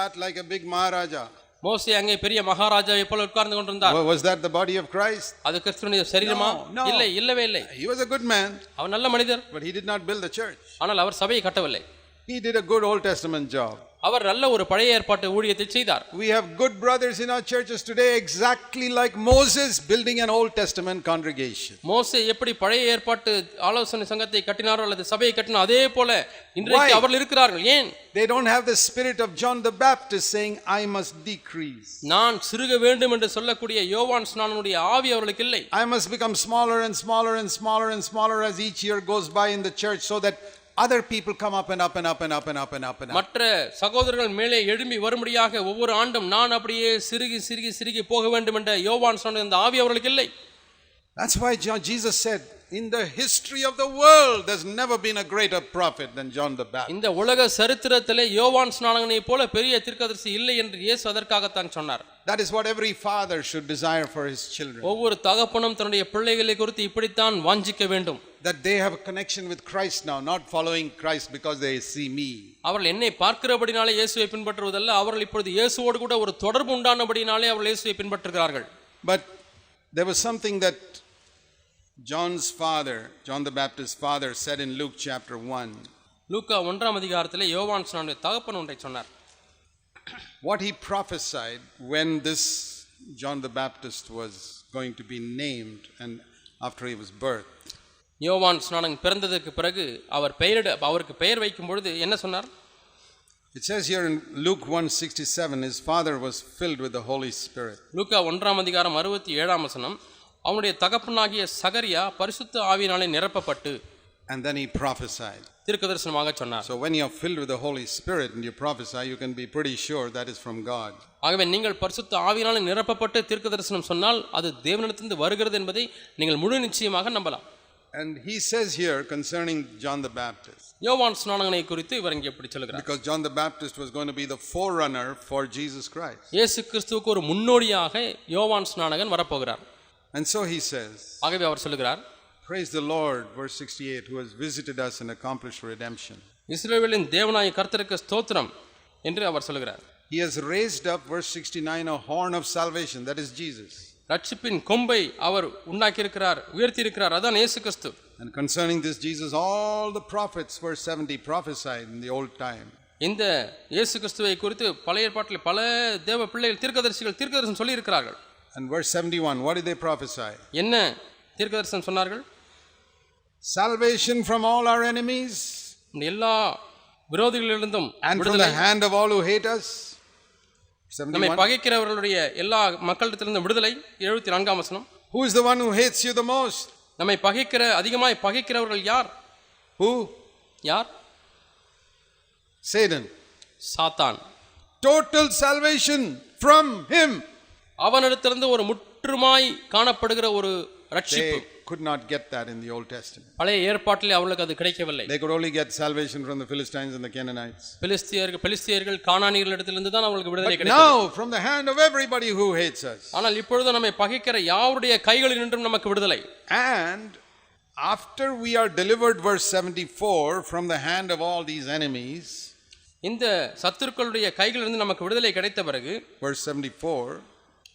Sat like a big Maharaja. மோசே அங்கே பெரிய மகாராஜாவை போல உட்கார்ந்து கொண்டிருந்தார் Wa- Was that the body of Christ? அது கிறிஸ்துவனுடைய சரீரமா. இல்லை இல்லவே இல்லை He was a good man, அவர் நல்ல மனிதர் but he did not build the church. ஆனால் அவர் சபையை கட்டவில்லை He did a good Old Testament job. அவர் நல்ல ஒரு பழைய ஏற்பாட்டு ஊழியத்தை செய்தார் We have good brothers in our churches today, exactly like Moses building an Old Testament congregation. மோசே எப்படி பழைய ஏற்பாட்டு ஆலோசனை சங்கத்தை கட்டினாரோ அல்லது சபையை கட்டினாரோ அதே போல இன்றைக்கு Why? அவர்கள் இருக்கிறார்கள் ஏன் They don't have the spirit of John the Baptist saying, I must decrease. நான் சிறுக வேண்டும் என்று சொல்லக்கூடிய யோவான் ஸ்நானனுடைய ஆவி அவர்களுக்கு இல்லை I must become smaller and smaller and smaller and smaller as each year goes by in the church so that other people come up and up and up and up and up and up and up. மற்ற சகோதரர்கள் மேலே எழும்பி வரும்படியாக ஒவ்வொரு ஆண்டும் நான் அப்படியே சிறுகி சிறுகி சிறுகி போக வேண்டும் என்ற யோவான் சொன்ன அந்த ஆவி அவர்களுக்கு இல்லை That's why John, Jesus said, in the history of the world, there's never been a greater prophet than John the Baptist. இந்த உலக சரித்திரத்திலே யோவான் ஸ்நானகனை போல பெரிய தீர்க்கதரிசி இல்லை என்று இயேசு அதற்காகத்தான் சொன்னார் That is what every father should desire for his children. ஒவ்வொரு தகப்பனும் தன்னுடைய பிள்ளைகளை குறித்து இப்படித்தான் வாஞ்சிக்க வேண்டும் That they have a connection with Christ now, not following Christ because they see me. அவர்கள் என்னை பார்க்கிறபடினாலே இயேசுவை பின்பற்றுவதல்ல அவர்கள் இப்பொழுது இயேசுவோடு கூட ஒரு தொடர்பு உண்டானபடினாலே அவர்கள் இயேசுவை பின்பற்றுகிறார்கள் But there was something that John's father, John the Baptist's father, said in Luke chapter 1. லூக்கா ஒன்றாம் அதிகாரத்திலே யோவான் ஸ்நானுடைய தகப்பன் ஒன்றை சொன்னார் What he prophesied when this John the Baptist was going to be named and after he was birthed. யோவான் ஸ்நானன் பிறந்ததற்கு பிறகு அவர் பெயரிட அவருக்கு பெயர் வைக்கும் பொழுது என்ன சொன்னார் It says here in Luke 167, his father was filled with the Holy Spirit. லூக்கா ஒன்றாம் அதிகாரம் அறுபத்தி ஏழாம் வசனம் அவனுடைய தகப்பனாகிய சகரியா பரிசுத்த ஆவியினாலே நிரப்பப்பட்டு And then he prophesied. தீர்க்கதரிசனமாக சொன்னார் So when you're filled with the Holy Spirit and you prophesy, you can be pretty sure that is from God. ஆகவே நீங்கள் பரிசுத்த ஆவியினாலே நிரப்பப்பட்டு தீர்க்கதரிசனம் சொன்னால் அது தேவனிடத்திலிருந்து வருகிறது என்பதை நீங்கள் முழு நிச்சயமாக நம்பலாம் And he says here concerning John the Baptist, யோவான் ஸ்நானகனை குறித்து இவர் இங்கே எப்படி சொல்கிறார் because John the Baptist was going to be the forerunner for Jesus Christ. இயேசு கிறிஸ்துவுக்கு ஒரு முன்னோடியாக யோவான் ஸ்நானகன் வரப்போகிறார் And so he says, ஆகவே அவர் சொல்லுகிறார் Praise the Lord, verse 68, who has visited us and accomplished redemption. இஸ்ரேலின் தேவனாய கர்த்தருக்கு ஸ்தோத்திரம் என்று அவர் சொல்லுகிறார் He has raised up, verse 69, a horn of salvation, that is Jesus. ரட்சிப்பின் கொம்பை அவர் உண்டாக்கியிருக்கிறார் உயர்த்தியிருக்கிறார் அதான் இயேசு கிறிஸ்து And concerning this Jesus, all the prophets, verse 70, prophesied in the old time. இந்த இயேசு கிறிஸ்துவை குறித்து பழைய ஏற்பாட்டில் பல தேவ பிள்ளைகள் தீர்க்கதரிசிகள் தீர்க்கதரிசனம் சொல்லி இருக்கிறார்கள் And verse 71, what did they prophesy? என்ன தீர்க்கதரிசனம் சொன்னார்கள் Salvation from all our enemies எல்லா விரோதிகளிலிருந்தும் and from the hand of all who hate us. நம்மை 71. பகைக்கிறவர்களுடைய எல்லா மக்களிடத்திலிருந்தும் விடுதலை எழுபத்தி நான்காம் வசனம் Who is the one who hates you the most? நம்மை பகைக்கிற அதிகமாய் பகைக்கிறவர்கள் யார் Who? யார் Satan. சாத்தான் Total salvation from him. அவனிடத்திலிருந்து ஒரு முற்றுமாய் காணப்படுகிற ஒரு ரட்சிப்பு could not get that in the Old Testament. பழைய ஏற்பாட்டிலே அவர்களுக்கு அது கிடைக்கவில்லை They could only get salvation from the Philistines and the Canaanites. பெலிஸ்தியர்கள் பெலிஸ்தியர்கள் காணானிகளிடத்திலிருந்து தான் அவங்களுக்கு விடுதலை But கிடைத்தது now, from the hand of everybody who hates us. ஆனால் இப்பொழுது நம்மை பகைக்கிற யாருடைய கைகளில் நின்றும் நமக்கு விடுதலை And after we are delivered, verse 74, from the hand of all these enemies, இந்த சத்துருக்களுடைய கைகளிலிருந்து நமக்கு விடுதலை கிடைத்த பிறகு verse 74,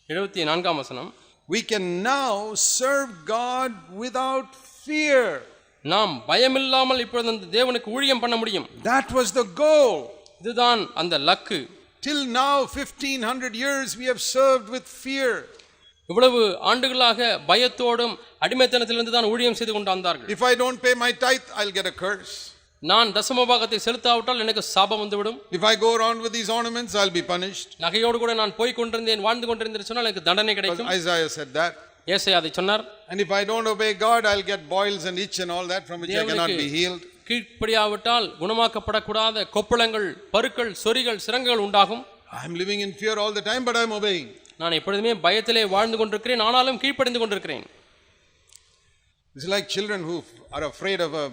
எழுபத்தி நான்காம் வசனம் we can now serve God without fear. நாம் பயமில்லாமல் இப்பொழுது அந்த தேவனுக்கு ஊழியம் பண்ண முடியும் That was the goal. இதுதான் அந்த luck Till now, 1500 years, we have served with fear. இவ்வளவு ஆண்டுகளாக பயத்தோடும் அடிமைத்தனத்திலிருந்து தான் ஊழியம் செய்து கொண்டு வந்தார்கள் If I don't pay my tithe, I'll get a curse. நான் தசமபாகத்தை செலுத்தாவிட்டால் எனக்கு சாபம் வந்துவிடும் If I go around with these ornaments, I'll be punished. நகையோடு கூட நான் போய் கொண்டிருந்தேன் வாழ்ந்து கொண்டிருந்தேன் சொன்னால் எனக்கு தண்டனை கிடைக்கும் Isaiah said that. ஏசை அதை சொன்னார் And if I don't obey God, I'll get boils and itch and all that from which I cannot be healed. கீழ்ப்படியாவிட்டால் குணமாக்கப்படக்கூடாத கொப்பளங்கள் பருக்கள் சொறிகள் சிரங்குகள் உண்டாகும் I'm living in fear all the time, but I'm obeying. நான் எப்பொழுதுமே பயத்திலே வாழ்ந்து கொண்டிருக்கிறேன் ஆனாலும் கீழ்ப்படிந்து கொண்டிருக்கிறேன் like children who are afraid of a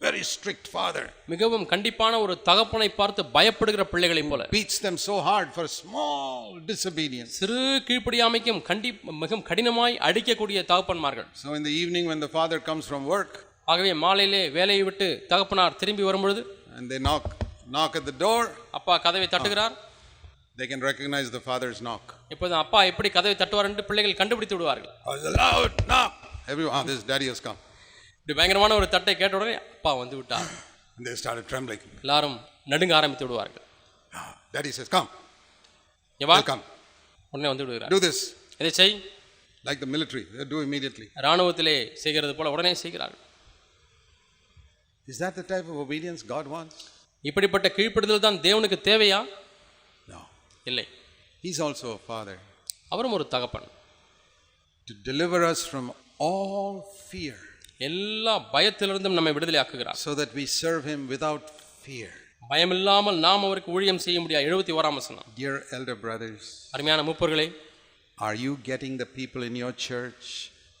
very strict father, மிகவும் கண்டிப்பான ஒரு தகப்பனை பார்த்து பயப்படுகிற பிள்ளைகளைப் போல beats them so hard for small disobedience. சிறு கீழ்ப்படியாமைக்கும் கண்டி மிகவும் கடினமாய் அடிக்கக்கூடிய தகப்பன்மார்கள் So in the evening, when the father comes from work ஆகவே மாலையிலே வேலையை விட்டு தகப்பனார் திரும்பி வரும்பொழுது and they knock, knock at the door, அப்பா கதவை தட்டுகிறார் they can recognize the father's knock. இப்போது அப்பா எப்படி கதவை தட்டுவார் என்று பிள்ளைகள் கண்டுபிடித்து விடுவார்கள் Oh, loud knock. Everyone, oh, this daddy has come. இப்படி பயங்கரமான ஒரு தட்டை கேட்ட உடனே அப்பா வந்து விட்டார் And they started trembling. எல்லாரும் நடுங்க ஆரம்பித்து விடுவார்கள் Ah, Daddy says, Come, எவா come, உடனே வந்து விடுகிறார் do this. இதை செய் Like the military, they do immediately. இராணுவத்திலே செய்கிறது போல உடனே செய்கிறார்கள் Is that the type of obedience God wants? இப்படிப்பட்ட கீழ்ப்படுதல் தான் தேவனுக்கு தேவையா No. இல்லை He's also a father அவரும் ஒரு தகப்பன் to deliver us from all fear எல்லா பயத்திலிருந்தும் நம்மை விடுதலை ஆக்குகிறார் so that we serve Him without fear. பயமில்லாமல் நாம் அவருக்கு ஊழியம் செய்ய முடியாது எழுபத்தி ஓராம் வசனம் Dear elder brothers, அருமையான மூப்பர்களே are you getting the people in your church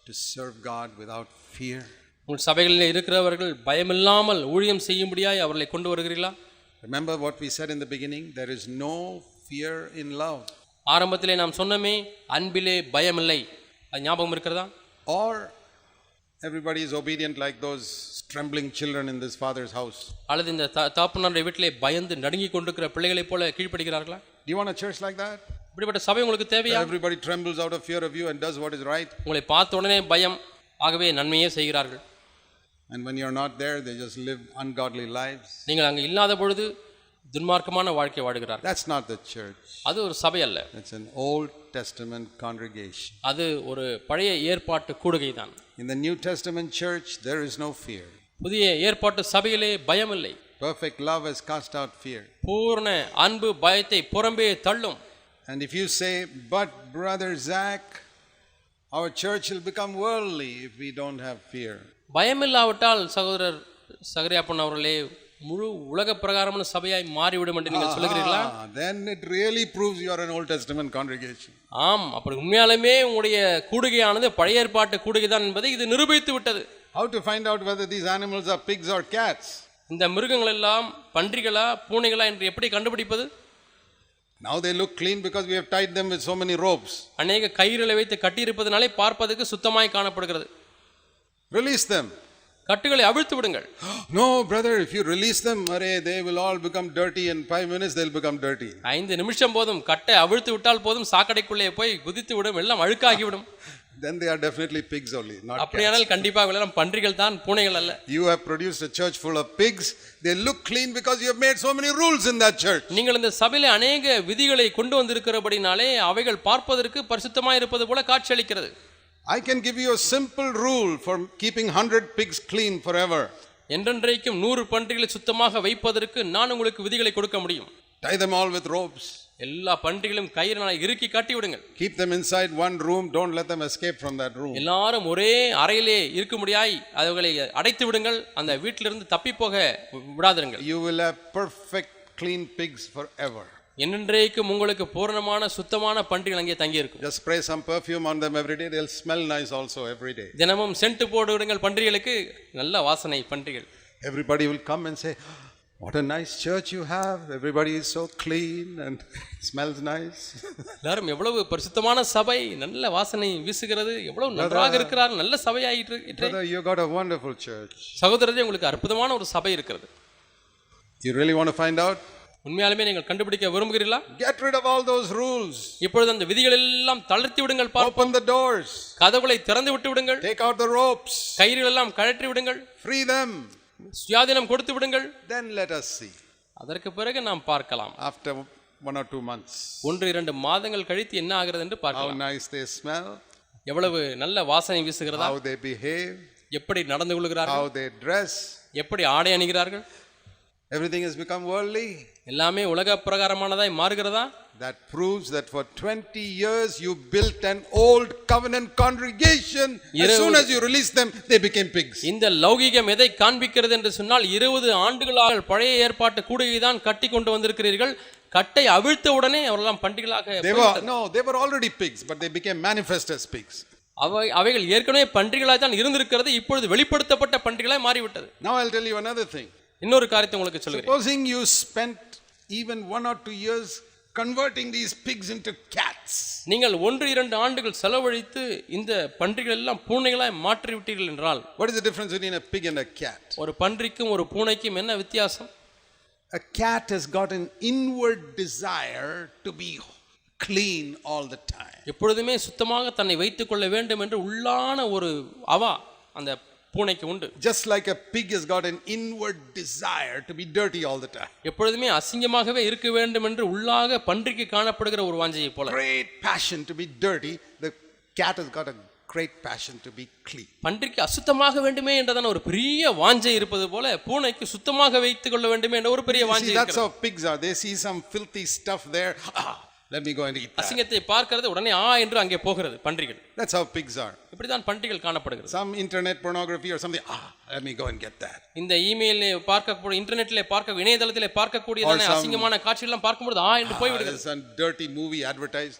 to serve God without fear? உங்கள் சபைகளில் இருக்கிறவர்கள் பயமில்லாமல் ஊழியம் செய்யும்படியாய் அவர்களை கொண்டு வருகிறீர்களா Remember what we said in the beginning? There is no fear in love. ஆரம்பத்திலே நாம் சொன்னோமே அன்பிலே பயமில்லை அது ஞாபகம் இருக்கிறதா Or everybody is obedient like those trembling children in this father's house. அல்லது இந்த த தாப்பனாருடைய வீட்டிலே பயந்து நடுங்கி கொண்டிருக்கிற பிள்ளைகளைப் போல கீழ்ப்படுகிறார்களா Do you want a church like that? இப்படிப்பட்ட சபை உங்களுக்கு தேவையா Everybody trembles out of fear of you and does what is right. உங்களை பார்த்த உடனே பயம் ஆகவே நன்மையே செய்கிறார்கள் And when you're not there, they just live ungodly lives. நீங்கள் அங்கே இல்லாத பொழுது துன்மார்க்கமான வாழ்க்கை வாழுகிறார்கள் That's not the church. அது ஒரு சபை அல்ல It's an Old Testament congregation. அது ஒரு பழைய ஏற்பாட்டு கூடுகை தான் In the New Testament church, there is no fear. புதிய ஏற்பாட்டு சபையிலே பயம் இல்லை Perfect love has cast out fear. பூர்ண அன்பு பயத்தை புறம்பே தள்ளும் And if you say, but brother Zach, our church will become worldly if we don't have fear. பயமில்லாவிட்டால் சகோதரர் சகரியாப்பன் அவர்களே முழு உலக பிரகாரமான சபையாய் மாறிவிடும் என்று நீங்கள் சொல்லுகிறீர்களா then it really proves you are an Old Testament congregation. ஆம் அப்படி உண்மையாலுமே உங்களுடைய கூடுகையானது பழைய ஏற்பாட்டு கூடுகை தான் என்பதை இது நிரூபித்து விட்டது How to find out whether these animals are pigs or cats? இந்த மிருகங்கள் எல்லாம் பன்றிகளா பூனைகளா என்று எப்படி கண்டுபிடிப்பது Now they look clean because we have tied them with so many ropes. அநேக கயிறுகளை வைத்து கட்டியிருப்பதனாலே பார்ப்பதற்கு சுத்தமாய் காணப்படுகிறது Release them. கட்டுகளை அவிழ்த்து விடுங்கள் No, brother, if you release them, array, they will all become dirty. In five minutes, they'll become dirty. ஐந்து நிமிஷம் போதும் கட்டை அவிழ்த்து விட்டால் போதும் சாக்கடைக்குள்ளே போய் குதித்து விடும் எல்லாம் அழுக்காகிவிடும் Then they are definitely pigs only, not cats. அப்படியானால் கண்டிப்பாக எல்லாம் பன்றிகள் தான் பூனைகள் அல்ல You have produced a church full of pigs. They look clean because you have made so many rules in that church. நீங்கள் இந்த சபையில அநேக விதிகளை கொண்டு வந்திருக்கிறபடினாலே அவைகள் பார்ப்பதற்கு பரிசுத்தமாய் இருப்பது போல காட்சியளிக்கிறது I can give you a simple rule for keeping 100 pigs clean forever. என்றென்றைக்கும் நூறு பன்றிகளை சுத்தமாக வைப்பதற்கு நான் உங்களுக்கு விதிகளை கொடுக்க முடியும் Tie them all with ropes. எல்லா பன்றிகளும் கயிறினால் இறுக்கி கட்டி விடுங்கள் Keep them inside one room. Don't let them escape from that room. எல்லாரும் ஒரே அறையிலே இருக்கும்படியாய் அவர்களை அடைத்து விடுங்கள் அந்த வீட்டிலிருந்து தப்பி போக விடாதிருங்கள் You will have perfect clean pigs forever. என்னென்றைக்கும் உங்களுக்கு பூரணமான சுத்தமான பன்றிகள் அங்கே தங்கி இருக்கும் Just spray some perfume on them every day. They'll smell nice also every day. தினமும் சென்ட் போட்டு விடுங்கள் பன்றிகளுக்கு நல்ல வாசனை பன்றிகள் Everybody will come and say, What a nice church you have. Everybody is so clean and smells nice. எல்லாரும் எவ்வளவு பரிசுத்தமான சபை நல்ல வாசனை வீசுகிறது எவ்வளவு நன்றாக இருக்கிறார் நல்ல சபையாயிற்று Brother, you got a wonderful church. சகோதரரே உங்களுக்கு அற்புதமான ஒரு சபை இருக்கிறது You really want to find out? உண்மையாலுமே நீங்கள் கண்டுபிடிக்க விரும்புகிறீர்களா? Get rid of all those rules. இப்பொழுது அந்த விதிகள் எல்லாம் தளர்த்தி விடுங்கள் Open the doors. கதவுகளை திறந்து விட்டு விடுங்கள். Take out the ropes. கயிறுகள் எல்லாம் கழற்றி விடுங்கள். Free them. சுயாதீனம் கொடுத்து விடுங்கள். Then let us see. அதற்கு பிறகு நாம் பார்க்கலாம். After one or two months, ஒன்று இரண்டு மாதங்கள் கழித்து என்ன ஆகிறது என்று how பார்க்கலாம். nice they smell, எவ்வளவு நல்ல வாசனை வீசுகிறதா? How they behave, எப்படி நடந்து கொள்கிறார்கள்? How they dress. எப்படி ஆடை அணிகிறார்கள்? Everything has become worldly. எல்லாமே உலக பிரகாரமானதாய் மாறுகிறதா That proves that for 20 years you built an old covenant congregation. As soon as you released them, they became pigs. இந்த லௌகிகம் எதை காண்பிக்கிறது என்று சொன்னால் இருபது ஆண்டுகளாக பழைய ஏற்பாட்டு கூடையை தான் கட்டி கொண்டு வந்திருக்கிறீர்கள் கட்டை அவிழ்த்த உடனே அவரெல்லாம் பண்டிகளாக They were, no, they were already pigs, but they became manifest as pigs. அவை அவைகள் ஏற்கனவே பன்றிகளாய் தான் இருந்திருக்கிறது இப்பொழுது வெளிப்படுத்தப்பட்ட பன்றிகளாய் மாறிவிட்டது Now I'll tell you another thing. இன்னொரு காரியத்தை உங்களுக்கு சொல்கிறேன் Supposing you spent even one or two years converting these pigs into cats. நீங்கள் ஒன்று இரண்டு ஆண்டுகள் செலவழித்து இந்த பன்றிகள் எல்லாம் பூனைகளாய் மாற்றி விட்டீர்கள் என்றால் What is the difference between a pig and a cat? ஒரு பன்றிக்கும் ஒரு பூனைக்கும் என்ன வித்தியாசம் A cat has got an inward desire to be clean all the time. எப்பொழுதுமே சுத்தமாக தன்னை வைத்துக் கொள்ள வேண்டும் என்று உள்ளான ஒரு அவா அந்த பூனைக்கு உண்டு Just like a pig has got an inward desire to be dirty all the time. எப்பொழுதுமே அசிங்கமாகவே இருக்க வேண்டும் என்று உள்ளாக பன்றிக்கு காணப்படுகிற ஒரு வாஞ்சையை போல Great passion to be dirty. The cat has got a great passion to be clean. பன்றிக்கு அசுத்தமாக வேண்டுமே என்றதான ஒரு பெரிய வாஞ்சை இருப்பது போல பூனைக்கு சுத்தமாக வைத்துக் கொள்ள வேண்டுமே என்ற ஒரு பெரிய வாஞ்சை See, that's இருக்கிறது. how pigs are. They see some filthy stuff there. Ah, let me go and eat that. அசிங்கத்தை பார்க்கிறது உடனே ஆ என்று அங்கே போகிறது பன்றிகள் That's how pigs are. இப்படிதான் பன்றிகள் காணப்படுகிறது Some internet pornography or something. Ah, let me go and get that. இந்த இமெயிலில் பார்க்கக்கூடிய இன்டர்நெட்ல பார்க்க இணையதளத்திலே பார்க்கக்கூடியதான Or some- அசிங்கமான காட்சிகள்லாம் பார்க்கும்போது ஆ என்று Ah, போய்விடுகிறது there's some dirty movie advertised.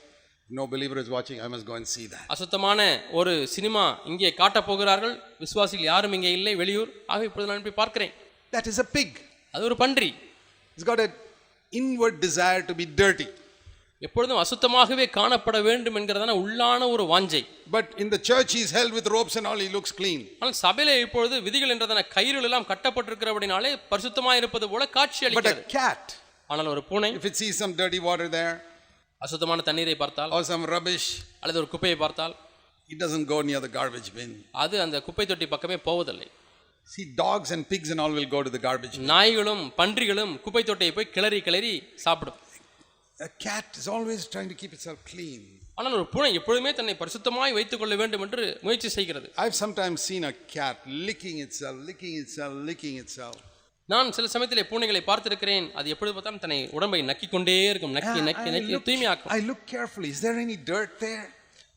No believer is watching. I must go and see that. அசுத்தமான ஒரு சினிமா இங்கே காட்டப் போகிறார்கள் விசுவாசிகள் யாரும் இங்கே இல்லை வெளியூர் ஆக இப்பொழுது நான் போய் பார்க்கிறேன் That is a pig. அது ஒரு பன்றி It's got an inward desire to be dirty. எப்பொழுதும் அசுத்தமாகவே காணப்பட வேண்டும் என்கிறதான உள்ளான ஒரு வாஞ்சை in the church, he's held with ropes and all. He looks clean. ஆனால் சபையில இப்பொழுது விதிகள் என்றதான கயிறுகள் எல்லாம் கட்டப்பட்டிருக்கிறபடினாலே பரிசுத்தமாக இருப்பது போல காட்சி அளிக்கிறது a cat, ஆனால் ஒரு பூனை if it sees some dirty water there அசுத்தமான தண்ணீரை பார்த்தால் or some rubbish, அல்லது ஒரு குப்பையை பார்த்தால் it doesn't go near the garbage bin. அது அந்த குப்பை தொட்டி பக்கமே போவதில்லை See, dogs and pigs and all will go to the garbage bin. நாய்களும் பன்றிகளும் குப்பை தொட்டியை போய் கிளறி கிளறி சாப்பிடும் A cat is always trying to keep itself clean. ஆனால் ஒரு பூனை எப்பொழுதுமே தன்னை பரிசுத்தமாய் வைத்துக் கொள்ள வேண்டும் என்று முயற்சி செய்கிறது I've sometimes seen a cat licking itself, licking itself, licking itself. நான் சில சமயத்திலே பூனைகளை பார்த்திருக்கிறேன் அது எப்பொழுது பார்த்தாலும் தன்னை உடம்பை நக்கிக் கொண்டே இருக்கும் நக்கி நக்கி நக்கி தூய்மையாக்கும் I look carefully. Is there any dirt there?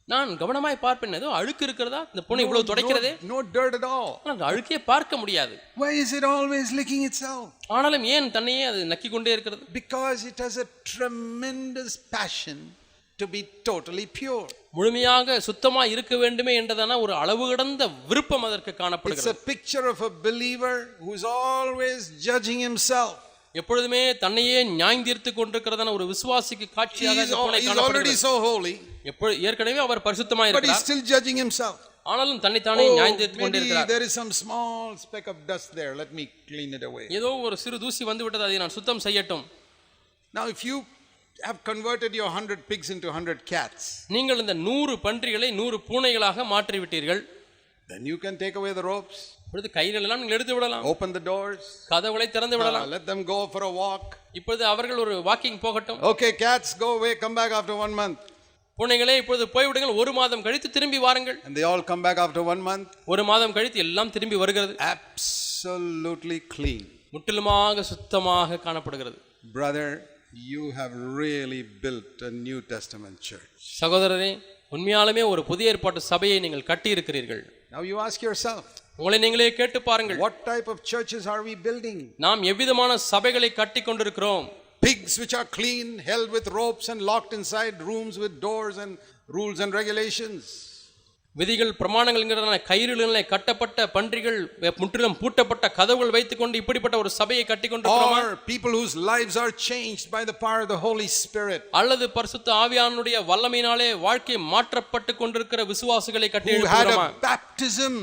நான் கவனமாய் பார்ப்பேன் ஏதோ அழுக்கு இருக்கிறதா இந்த பூனை இவ்வளவு துடைக்கிறதே no, no dirt at all. அந்த அழுக்கையே பார்க்க முடியாது Why is it always licking itself? ஆனாலும் ஏன் தன்னையே அது நக்கிக் கொண்டே இருக்கிறது Because it has a tremendous passion to be totally pure. முழுமையாக சுத்தமா இருக்க வேண்டுமே என்றதான ஒரு அளவு கடந்த விருப்பம் அதற்கு It's காணப்படுகிறது a picture of a believer who's always judging himself. எப்பொழுதுமே தன்னையே நியாயந்தீர்த்து கொண்டிருக்கிறதான ஒரு விசுவாசிக்கு காட்சியாக He's, இந்த al- பூனை he's already காணப்படுகிறது so holy, எப்பொழுது ஏற்கனவே அவர் பரிசுத்தமா but he's இருக்கிறார் still judging himself. ஆனாலும் தன்னைத்தானே Oh, நியாயந்தீர்த்து கொண்டே maybe இருக்கிறார் there is some small speck of dust there. Let me clean it away. ஏதோ ஒரு சிறு தூசி வந்து விட்டது அதை நான் சுத்தம் செய்யட்டும் Now, if you have converted your 100 pigs into 100 cats, நீங்கள் இந்த நூறு பன்றிகளை நூறு பூனைகளாக மாற்றி விட்டீர்கள் then you can take away the ropes, இப்பொழுது கைகள் எல்லாம் நீங்கள் எடுத்து விடலாம் open the doors, கதவுகளை திறந்து uh, விடலாம் let them go for a walk. இப்பொழுது அவர்கள் ஒரு வாக்கிங் போகட்டும் Okay, cats, go away, come back after one month. பூனைகளே இப்பொழுது போய்விடுங்கள். ஒரு மாதம் கழித்து திரும்பி வாருங்கள். And they all come back after one month, ஒரு மாதம் கழித்து எல்லாம் திரும்பி வருகிறது. Absolutely clean. முற்றிலுமாக சுத்தமாக காணப்படுகிறது. Brother, you have really built a New Testament church. சகோதரரே உண்மையாலுமே ஒரு புதிய ஏற்பாட்டு சபையை நீங்கள் கட்டி இருக்கிறீர்கள் Now you ask yourself, உங்களை நீங்களே கேட்டு பாருங்கள். what type of churches are we building? நாம் எவ்விதமான சபைகளை கட்டி கொண்டிருக்கிறோம்? Pigs which are clean, held with ropes and locked inside rooms with doors and rules and regulations. விதிகள் பிரமாணங்கள் கயிறுகளிலே கட்டப்பட்ட பன்றிகள் முற்றிலும் பூட்டப்பட்ட கதவுகள் வைத்துக்கொண்டு இப்படிப்பட்ட ஒரு சபையை கட்டி கொண்டிருக்கிறோமா Or people whose lives are changed by the power of the Holy Spirit, அல்லது பரிசுத்த ஆவியானுடைய வல்லமையினாலே வாழ்க்கை மாற்றப்பட்டு கொண்டிருக்கிற விசுவாசிகளை கட்டி எழுப்புகிறோமா baptism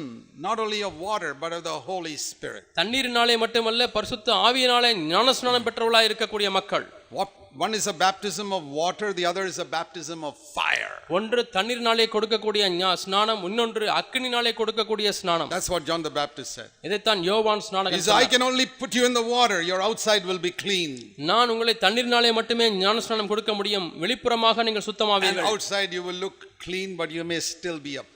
not only of water but of the Holy Spirit. தண்ணீரினாலே மட்டுமல்ல பரிசுத்த ஆவியினாலே ஞானஸ்நானம் பெற்றவர்களாய் இருக்கக்கூடிய மக்கள். What, one is a baptism of water, the other is a baptism of fire. ஒன்று தண்ணீரினாலே கொடுக்கக்கூடிய ஞா- ஸ்நானம் இன்னொன்று அக்கினினாலே கொடுக்கக்கூடிய ஸ்நானம் That's what John the Baptist said. இதைத்தான் யோவான் ஸ்நானம் He said, I can only put you in the water, your outside will be clean. நான் உங்களை தண்ணீரினாலே மட்டுமே ஞானஸ்நானம் கொடுக்க முடியும் வெளிப்புறமாக நீங்கள் And சுத்தமாவீர்கள் outside you will look clean, but you may still be a pig.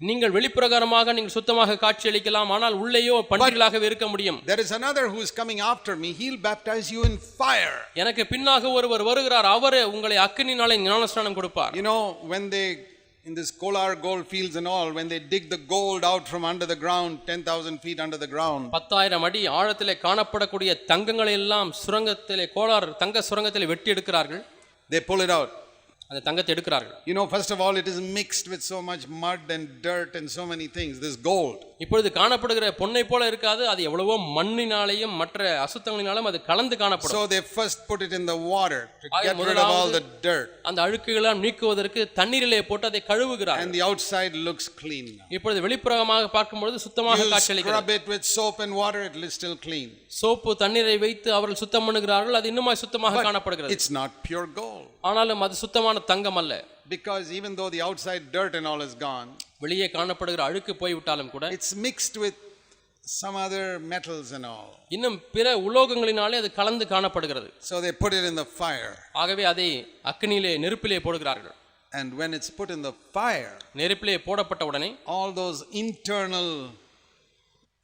நீங்கள் வெளிப்பிரகாரமாக நீங்கள் சுத்தமாக காட்சியளிக்கலாம் ஆனால் உள்ளேயோ பன்றிகளாகவே இருக்க முடியும் There is another who is coming after me. He'll baptize you in fire. எனக்கு பின்னாக ஒருவர் வருகிறார் அவர் உங்களை அக்கினினாலே ஞானஸ்நானம் கொடுப்பார் You know, when they, in this Kolar gold fields and all, when they dig the gold out from under the ground, 10,000 feet under the ground, பத்தாயிரம் அடி ஆழத்திலே காணப்படக்கூடிய தங்கங்களை எல்லாம் சுரங்கத்திலே கோளார் தங்க சுரங்கத்திலே வெட்டி எடுக்கிறார்கள் they pull it out. அந்த தங்கத்தை எடுக்கிறார்கள் You know, first of all, it is mixed with so much mud and dirt and so many things. This gold. இப்பொழுது காணப்படுகிற பொன்னை போல இருக்காது அது எவ்வளவோ மண்ணினாலேயும் மற்ற அசுத்தங்களினாலும் அது கலந்து காணப்படும் So they first put it in the water to get rid of all the dirt. அந்த அழுக்குகளெல்லாம் நீக்குவதற்கு தண்ணீரிலே போட்டு அதை கழுவுகிறார்கள் And the outside looks clean now. இப்பொழுது வெளிப்புறமாக பார்க்கும்பொழுது சுத்தமாக You காட்சியளிக்கிறது scrub it with soap and water, it is still clean. Soap தண்ணீரை வைத்து அவர்கள் சுத்தம் பண்ணுகிறார்கள் அது இன்னுமாய் சுத்தமாக காணப்படுகிறது It's not pure gold. ஆனாலும் அது சுத்தமான தங்கம் அல்ல Because even though the outside dirt and all is gone, வெளியே காணப்படுகிற அழுக்கு போய்விட்டாலும் கூட it's mixed with some other metals and all. இன்னும் பிற உலோகங்களினாலே அது கலந்து காணப்படுகிறது So they put it in the fire. ஆகவே அதை அக்னியிலே நெருப்பிலே போடுகிறார்கள் And when it's put in the fire, நெருப்பிலே போடப்பட்ட உடனே all those internal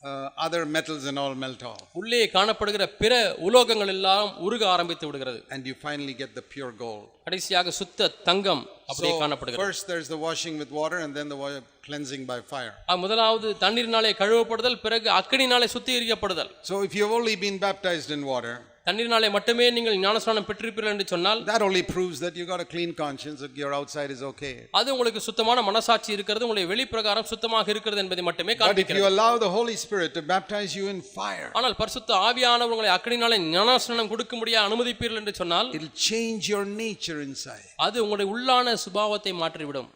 uh, other metals and all melt off. உள்ளே காணப்படுகிற பிற உலோகங்கள் எல்லாம் உருக ஆரம்பித்து விடுகிறது And you finally get the pure gold. கடைசியாக சுத்த தங்கம் அப்படியே காணப்படுகிறது there's the washing with water and then the wa- cleansing by fire. ஆக, முதலாவது தண்ணீரினாலே கழுவப்படுதல் பிறகு அக்னினாலே சுத்திகரிக்கப்படுதல் So if you've only been baptized in water, தண்ணீரினாலே மட்டுமே நீங்கள் ஞானஸ்நானம் பெற்றிருப்பீர்கள் என்று சொன்னால் that only proves that you got a clean conscience, that your outside is okay. அது உங்களுக்கு சுத்தமான மனசாட்சி இருக்கிறது உங்களுடைய வெளிப்பிரகாரம் சுத்தமாக இருக்கிறது என்பதை மட்டுமே But if you காண்பிக்கிறது allow the Holy Spirit to baptize you in fire, ஆனால் பரிசுத்த ஆவியானவர் உங்களை அக்னினாலே ஞானஸ்நானம் கொடுக்க முடியாது அனுமதிப்பீர்கள் என்று சொன்னால் it'll change your nature inside. அது உங்களுடைய உள்ளான சுபாவத்தை மாற்றிவிடும்